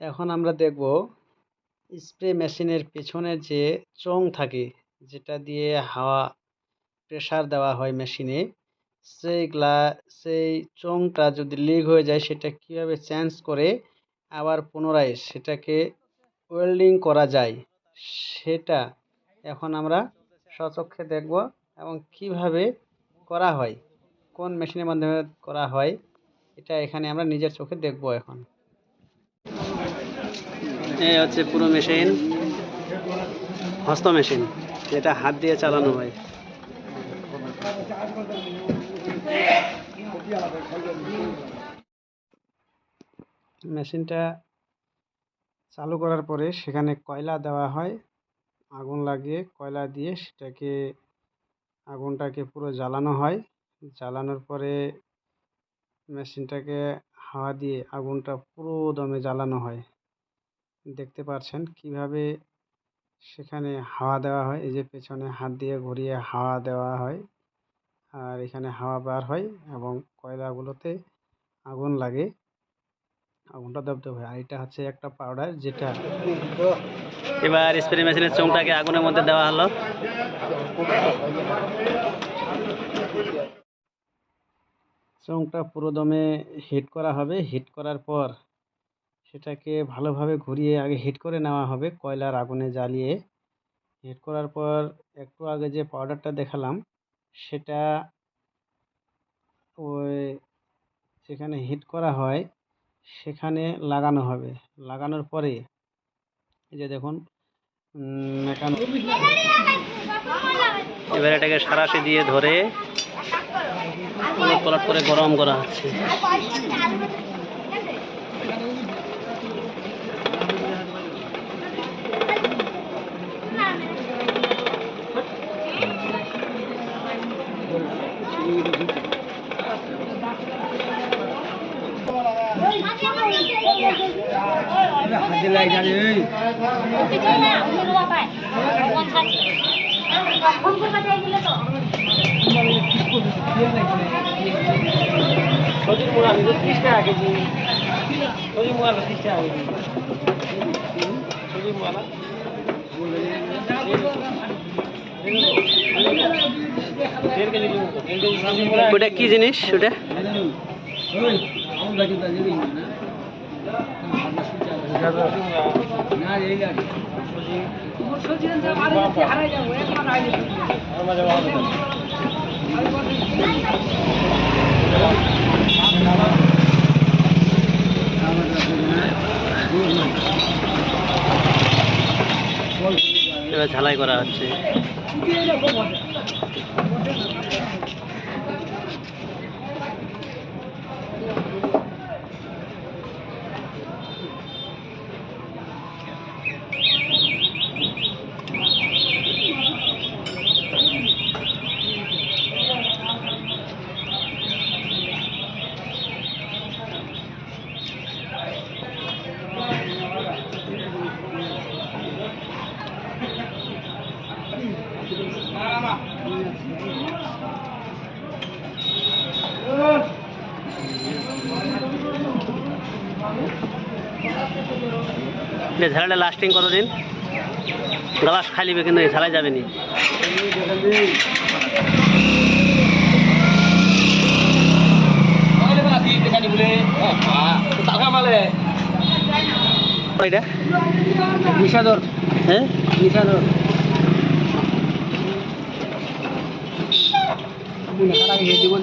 এখন আমরা দেখব স্প্রে মেশিনের পেছনে যে চোঙ থাকে, যেটা দিয়ে হাওয়া প্রেসার দেওয়া হয় মেশিনে সেইগুলা সেই চোঙটা যদি লিক হয়ে যায়, সেটা কীভাবে চেঞ্জ করে আবার পুনরায় সেটাকে ওয়েল্ডিং করা যায়, সেটা এখন আমরা স্বচক্ষে দেখব এবং কীভাবে করা হয়, কোন মেশিনের মাধ্যমে করা হয়, এটা এখানে আমরা নিজের চোখে দেখব এখন। হচ্ছে পুরো মেশিন, হস্ত মেশিন, যেটা হাত দিয়ে চালানো হয়। মেশিনটা চালু করার পরে সেখানে কয়লা দেওয়া হয়, আগুন লাগিয়ে কয়লা দিয়ে সেটাকে, আগুনটাকে পুরো জ্বালানো হয়। জ্বালানোর পরে মেশিনটাকে হাওয়া দিয়ে আগুনটা পুরো দমে জ্বালানো হয়। দেখতে পারছেন কীভাবে সেখানে হাওয়া দেওয়া হয়। এই যে পেছনে হাত দিয়ে ঘুরিয়ে হাওয়া দেওয়া হয় আর এখানে হাওয়া বার হয় এবং কয়লাগুলোতে আগুন লাগে। আগুনটা দপদপ হয় আর এটা হচ্ছে একটা পাউডার যেটা এবার স্প্রে মেশিনের চোঙটাকে আগুনের মধ্যে দেওয়া হলো। চোঙটা পুরো দমে হিট করা হবে। হিট করার পর সেটাকে ভালোভাবে ঘুরিয়ে আগে হিট করে নেওয়া হবে কয়লার আগুনে জ্বালিয়ে। হিট করার পর একটু আগে যে পাউডারটা দেখালাম, সেটা ওই যেখানে হিট করা হয়, সেখানে লাগানো হবে। লাগানোর পরে এই যে দেখুন এবার এটাকে সারাশি দিয়ে ধরে পালট করে গরম করা হচ্ছে। সজির মোড়া নিল ত্রিশ টাকা কেজি সজির মোড়া ত্রিশ টাকা কেজি সজির মোড়া দেড় কেজি দেড় কেজি সজির মোড়া ওটা কি জিনিস? ওটা? ঝালাই করা হচ্ছে। এটা ঝালাটা লাস্টিং কতদিন? গ্লাস খালিবে কিন্তু এই ঝালাই যাবে নি এটা বিষাদর হ্যাঁ দিব